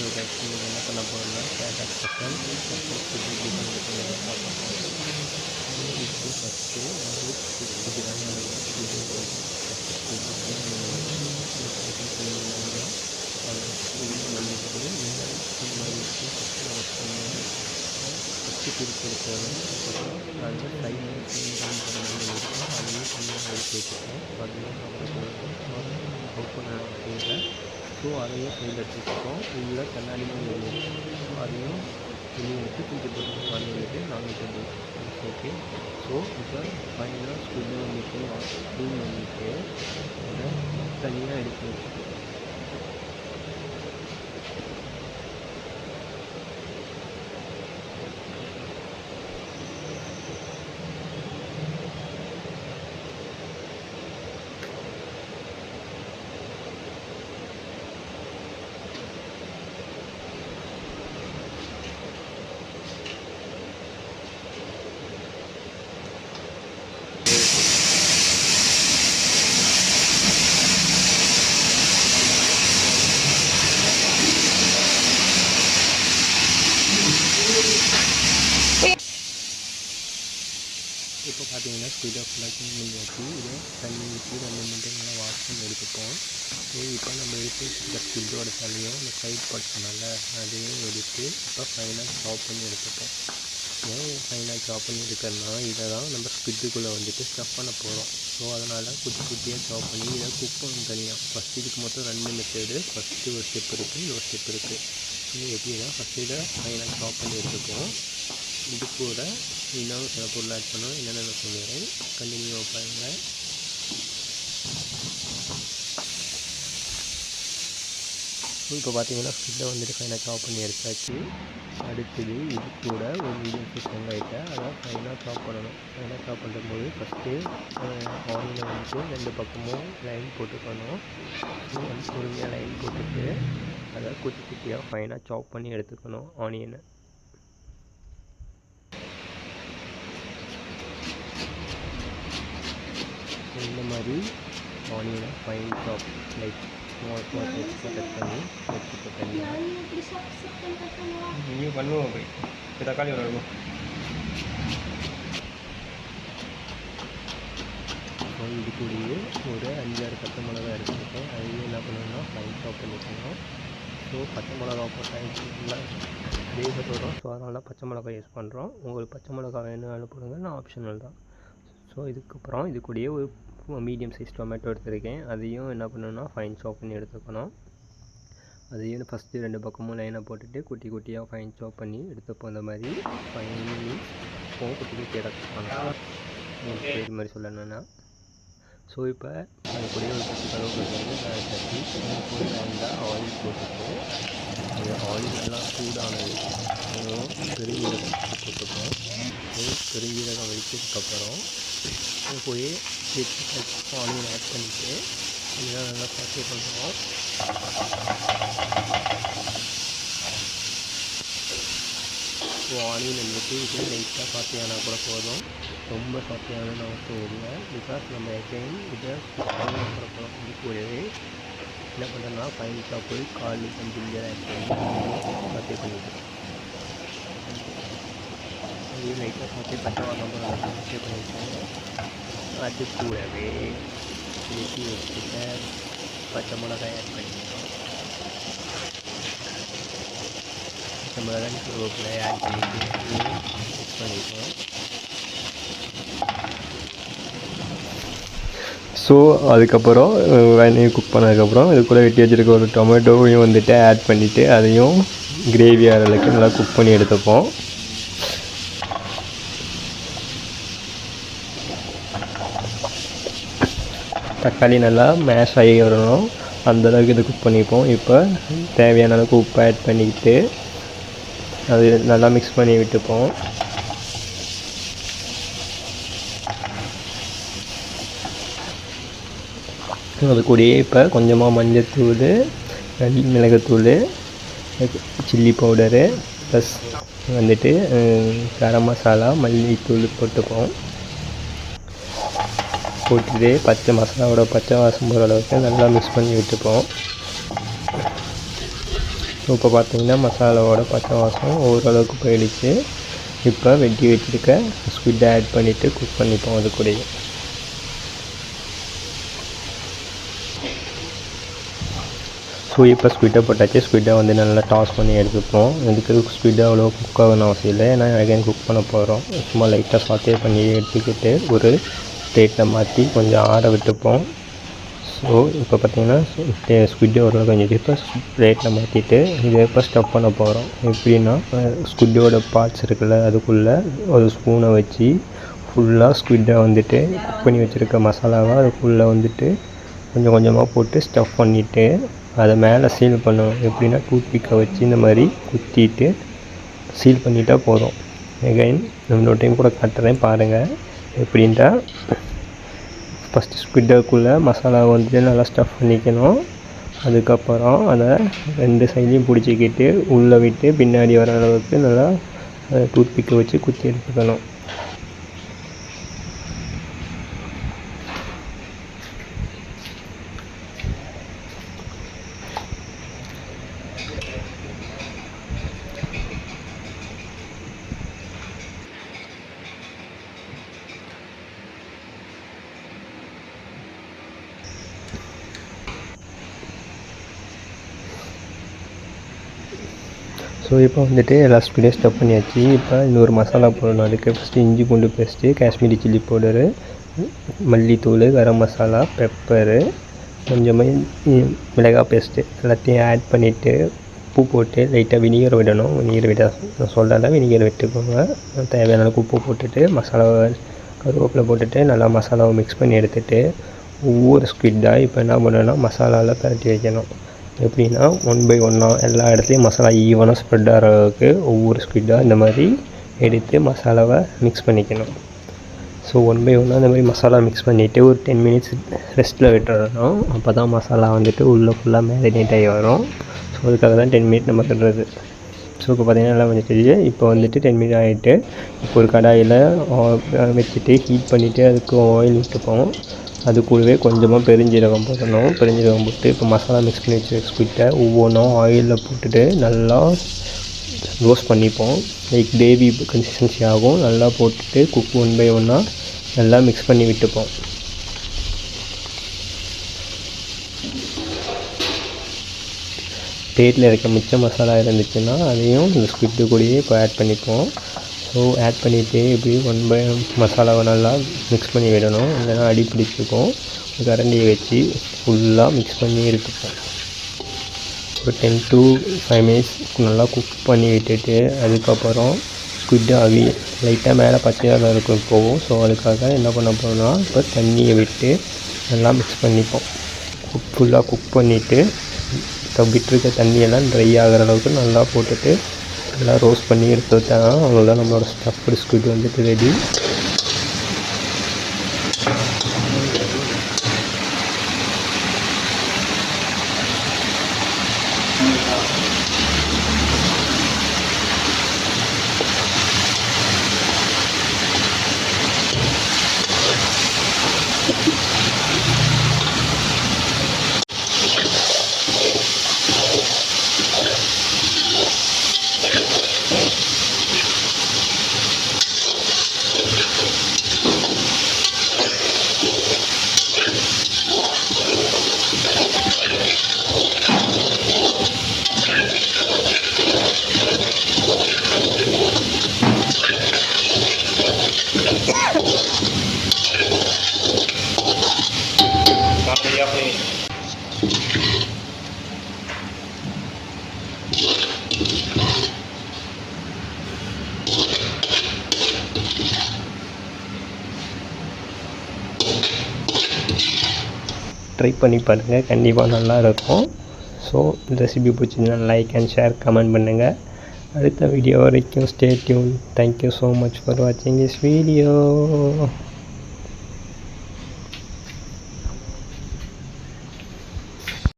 இதுக்கு என்ன பண்ண போகிறோம்னா கேரட் ஸ்பெஷல் எப்படி பண்ணுறது பார்க்க போகிறோம் இதுக்கு ஃபஸ்ட்டு ஒரு சிக்ஸ்டி கிராம் அளவு இது ஃபஸ்ட்டு பிரிச்செடுத்தோம் அப்புறம் அந்த சைடில் க்ளீன் பண்ணி இருக்கும் அதையும் தனியாக எடுத்து வச்சுருக்கோம் அதையும் அப்புறம் ஓப்பன் செய்யல ஸோ அதையும் சைடில் எடுத்து வச்சுருக்கோம் இதில் கண்ணாடியும் அதையும் வெளியே எடுத்து தூக்கி போட்டு பண்ணிட்டு நானூற்றி ஓகே ஸோ இப்போ ஃபைனலாக ஸ்கூலில் வந்துட்டு ஸ்கூல் வந்துட்டு அதை தனியாக எடுத்து வச்சுருக்கோம் இப்போ பார்த்தீங்கன்னா ஸ்பீடாக ஃபுல்லாக க்ளீன் பண்ணியாச்சு இதை தண்ணி ஊற்றி ரெண்டு மூணு டைம் நல்லா வாஷ் பண்ணி எடுத்துப்போம். ஸோ இப்போ நம்ம எடுத்து வச்சுருக்க ஸ்கிட்டோட தலையும் இந்த சைட் பார்ட் பண்ணல அதையும் எடுத்து இப்போ ஃபைனாக சாப் பண்ணி எடுத்துப்போம். ஏன் ஃபைனாக சாப் பண்ணி எடுக்கிறதுனா இதை தான் நம்ம ஸ்பிட்டுக்குள்ளே வந்துட்டு ஸ்டஃப் பண்ண போகிறோம் ஸோ அதனால் குட்டி குட்டியாக சாப் பண்ணி இதை குக் பண்ணணும் தனியாக ஃபஸ்ட் இதுக்கு மொத்தம் ரெண்டு மெத்தேடு ஃபஸ்ட்டு ஒரு ஸ்டெப் இருக்குது ஒரு ஸ்டெப் இருக்குது இது எப்படின்னா ஃபஸ்ட்டு இதை ஃபைனாக சாப் பண்ணி எடுத்துப்போம். இது கூட இன்னும் சில பொருள் ஆட் பண்ணோம் என்னென்ன நான் சொல்லிடுறேன். கண்டினியூ பாருங்கள் இப்போ பார்த்தீங்கன்னா ஃபுட்டை வந்துட்டு ஃபைனாக சாப் பண்ணி எடுத்தாச்சு. அடுத்தது இது கூட ஒரு மீடியம் சைஸ் வெங்காயத்தை அதை ஃபைனாக சாப் பண்ணணும். ஃபைனாக சாப் பண்ணும்போது ஃபஸ்ட்டு ஆனியனை வந்துட்டு ரெண்டு பக்கமும் லைன் போட்டுக்கணும். பொறுமையாக லைன் போட்டுட்டு அதை குட்டி குட்டியாக ஃபைனாக சாப் பண்ணி எடுத்துக்கணும். ஆனியனை இந்த மாதிரி ஆனியனை ஃபைன் சாப் லைக் ஸ்மால் ஸ்மால் கட் பண்ணி வச்சுக்க தனியாக நீயும் பண்ணுவோம் இப்போ தக்காளி ஸோ இது கூடயே ஒரு அஞ்சாறு பச்சை மிளகா எடுத்துருக்கேன் அதையும் என்ன பண்ணணும்னா ஃபைன் சாப் பண்ணிக்கணும் ஸோ பச்சை மிளகா போட்டால் வேக வரும் ஸோ அதனால் பச்சை மிளகா யூஸ் பண்ணுறோம் உங்களுக்கு பச்சை மிளகா வேணும்னாலும் போடுங்க நான் ஆப்ஷனல் தான். ஸோ இதுக்கப்புறம் இது கூடயே ஒரு மீடியம் சைஸ் டொமேட்டோ எடுத்திருக்கேன். அதையும் என்ன பண்ணணும்னா ஃபைன் சாப் பண்ணி எடுத்துக்கணும். அதையும் ஃபஸ்ட்டு ரெண்டு பக்கமும் லைனாக போட்டுட்டு குட்டி குட்டியாக ஃபைன் சாப் பண்ணி எடுத்துப்போம். அந்த மாதிரி ஃபைன் இப்போ குட்டி குட்டி எடுத்துப்பாங்க இது மாதிரி சொல்லணும்னா. ஸோ இப்போ அது கூட ஒரு பத்து கருவேப்பிலை வந்து தட்டி ஆயில் போட்டுட்டு அது ஆயில் நல்லா சூடானது பெருங்கீரகம் பெருஞ்சீரகம் பெருங்கீரகம் ஸோ போய் வெடிச்சதுக்கப்புறம் போய் ஆனியன் ஆட் பண்ணிவிட்டு இதெல்லாம் நல்லா சாட்டே பண்ணுறோம் ஸோ ஆனியன் வந்துட்டு இது லைட்டாக சாப்பியானா கூட போதும் ரொம்ப சாப்பியானு அவசியம் இல்லை பிகாஸ் நம்ம எகைன் இதை ஆனியன் போட போகிறோம் இது கூடவே என்ன பண்ணுறோன்னா ஃபைன் சாப்பு கார்லிக் அண்ட் ஜிஞ்சர் ஆட் பண்ணி சாப்பிய பண்ணிக்கிறோம் அதையும் லைட்டாக சாப்பிய பச்சை வாசம் போல சாப்பிய அது கூடவே வெட்டி வச்சுட்ட பச்சை மிளகாய் ஆட் பண்ணிக்கிறோம் பச்சை மிளகாய் கருவேப்பிலை ஆட் பண்ணிட்டு மிக்ஸ் பண்ணிக்கிறோம் ஸோ அதுக்கப்புறம் வெங்காயம் குக் பண்ணதுக்கப்புறம் இது கூட வெட்டி வச்சுருக்க ஒரு டொமேட்டோவையும் வந்துட்டு ஆட் பண்ணிவிட்டு அதையும் கிரேவி ஆகிற அளவுக்கு நல்லா குக் பண்ணி எடுத்துப்போம். தக்காளி நல்லா மேஷ் ஆகி வரணும். அந்தளவுக்கு இது குக் பண்ணிப்போம். இப்போ தேவையான அளவுக்கு உப்பு ஆட் பண்ணிக்கிட்டு அது நல்லா மிக்ஸ் பண்ணி விட்டுப்போம். அது கூடயே இப்போ கொஞ்சமாக மஞ்சத்தூள் மிளகுத்தூள் சில்லி பவுடரு ப்ளஸ் வந்துட்டு கரம் மசாலா மல்லித்தூள் போட்டுப்போம். போட்டுட்டு பச்சை மசாலாவோட பச்சை வாசம் போகிற அளவுக்கு நல்லா மிக்ஸ் பண்ணி விட்டுப்போம் இப்போ பார்த்தீங்கன்னா மசாலாவோட பச்சை வாசம் ஓரளவுக்கு போயிடுச்சு. இப்போ வெட்டி வச்சுருக்க ஸ்குவிட்டை ஆட் பண்ணிவிட்டு குக் பண்ணிப்போம் அது கூட ஸோ இப்போ ஸ்குவிட்டை போட்டாச்சு. ஸ்குவிட்டை வந்து நல்லா டாஸ் பண்ணி எடுத்துப்போம். இதுக்கு ஸ்குவிட்டை அவ்வளோ குக் ஆகணும் அவசியம் இல்லை. ஏன்னா அகைன் குக் பண்ண போகிறோம் சும்மா லைட்டாக சாத்தே பண்ணி எடுத்துக்கிட்டு ஒரு பிளேட்டில் மாற்றி கொஞ்சம் ஆற விட்டுப்போம். ஸோ இப்போ பார்த்தீங்கன்னா ஸ்குவிட்டை ஒரு கொஞ்சம் இப்போ ரேட்டில் மாற்றிட்டு இதை இப்போ ஸ்டஃப் பண்ண போகிறோம் எப்படின்னா ஸ்குவிட்டோட பார்ட்ஸ் இருக்குல்ல அதுக்குள்ளே ஒரு ஸ்பூனை வச்சு ஃபுல்லாக ஸ்குவிட்டை வந்துட்டு குக் பண்ணி வச்சுருக்க மசாலாவை அதுக்குள்ளே வந்துட்டு கொஞ்சம் கொஞ்சமாக போட்டு ஸ்டஃப் பண்ணிவிட்டு அதை மேலே சீல் பண்ணணும். எப்படின்னா டூத் பிக்கை வச்சு இந்த மாதிரி குத்திட்டு சீல் பண்ணிட்டா போதும். எகைன் இன்னொரு டைம் கூட காட்டுறேன் பாருங்கள் எப்படின்ட்டா ஃபஸ்ட்டு ஸ்குவிட்டுக்குள்ளே மசாலா வந்துட்டு நல்லா ஸ்டஃப் பண்ணிக்கணும். அதுக்கப்புறம் அதை ரெண்டு சைட்லேயும் பிடிச்சிக்கிட்டு உள்ளே விட்டு பின்னாடி வர அளவுக்கு நல்லா டூத் பிக்கை வச்சு குத்தி எடுத்துக்கணும். ஸோ இப்போ வந்துட்டு எல்லா ஸ்பீடையும் ஸ்டப் பண்ணியாச்சு. இப்போ இன்னொரு மசாலா போடணும். அதுக்கு ஃபஸ்ட்டு இஞ்சி பூண்டு பேஸ்ட்டு காஷ்மீரி சில்லி பவுடரு மல்லித்தூள் கரம் மசாலா பெப்பரு கொஞ்சமாக மிளகாய் பேஸ்ட்டு எல்லாத்தையும் ஆட் பண்ணிவிட்டு உப்பு போட்டு லைட்டாக வினிகர் விடணும். வினிகர் விட நான் சொல்லலை வினிகர் விட்டுக்கோங்க. தேவையான அளவுக்கு உப்பு போட்டுட்டு மசாலாவை கருவேப்பில் போட்டுட்டு நல்லா மசாலாவை மிக்ஸ் பண்ணி எடுத்துகிட்டு ஒவ்வொரு ஸ்குவிட்டாக இப்போ என்ன பண்ணணும்னா மசாலாவில் பரட்டி வைக்கணும். எப்படின்னா ஒன் பை ஒன்னாக எல்லா இடத்துலையும் மசாலா ஈவனாக ஸ்ப்ரெட் ஆகிற அளவுக்கு ஒவ்வொரு ஸ்பீடாக இந்த மாதிரி எடுத்து மசாலாவை மிக்ஸ் பண்ணிக்கணும். ஸோ ஒன் பை ஒன்னாக இந்த மாதிரி மசாலா மிக்ஸ் பண்ணிவிட்டு ஒரு டென் மினிட்ஸ் ரெஸ்ட்டில் விட்டுறணும். அப்போ தான் மசாலா வந்துட்டு உள்ளே ஃபுல்லாக மேரினேட் ஆகி வரும். ஸோ அதுக்காக தான் டென் மினிட் நம்ம சொல்கிறது ஸோ இப்போ பார்த்தீங்கன்னா நல்லா வந்துட்டு இப்போ வந்துட்டு டென் மினிட் ஆகிட்டு இப்போ ஒரு கடாயில் வச்சுட்டு ஹீட் பண்ணிவிட்டு அதுக்கு ஆயில் விட்டுப்போம். அது கூடவே கொஞ்சமாக பெருஞ்சீரகம் போடணும் பெருஞ்சீரகம் போட்டு இப்போ மசாலா மிக்ஸ் பண்ணி வச்சு ஸ்குவிட்டை ஒவ்வொன்றும் ஆயிலில் போட்டுட்டு நல்லா ரோஸ்ட் பண்ணிப்போம். லைக் கிரேவி கன்சிஸ்டன்சி ஆகும். நல்லா போட்டுட்டு குக் ஒன் பை ஒன்னாக நல்லா மிக்ஸ் பண்ணி விட்டுப்போம். பிளேட்டில் இருக்க மிச்ச மசாலா இருந்துச்சுன்னா அதையும் இந்த ஸ்குவிட்டு கூடயே இப்போ ஆட் பண்ணிப்போம். ஸோ ஆட் பண்ணிவிட்டு இப்படி ஒன் பை மசாலாவை நல்லா மிக்ஸ் பண்ணி விடணும். இல்லைன்னா அடி பிடிச்சிக்கும் கரண்டியை வச்சு ஃபுல்லாக மிக்ஸ் பண்ணி எடுத்துப்போம் ஒரு டென் டு ஃபைவ் மினிட்ஸ் நல்லா குக் பண்ணி விட்டுட்டு அதுக்கப்புறம் ஸ்குவிட் அவி லைட்டாக மேலே பச்சையாக இருக்கும் போகும் ஸோ அதுக்காக என்ன பண்ண போகிறோம்னா இப்போ தண்ணியை விட்டு நல்லா மிக்ஸ் பண்ணிப்போம். குக் ஃபுல்லாக குக் பண்ணிவிட்டு இப்போ விட்டுருக்க தண்ணியெல்லாம் ட்ரை ஆகிற அளவுக்கு நல்லா போட்டுட்டு நல்லா ரோஸ்ட் பண்ணி எடுத்து வச்சாங்க அவ்வளோதான் நம்மளோட ஸ்டஃப்டு ஸ்குவிட் வந்துட்டு ரெடி ட்ரை பண்ணி பாருங்கள் கண்டிப்பாக நல்லாயிருக்கும். ஸோ இந்த ரெசிபி பிடிச்சிங்கன்னா லைக் அண்ட் ஷேர் கமெண்ட் பண்ணுங்கள் அடுத்த வீடியோ வரைக்கும் stay tuned thank you so much for வாட்சிங் திஸ் வீடியோ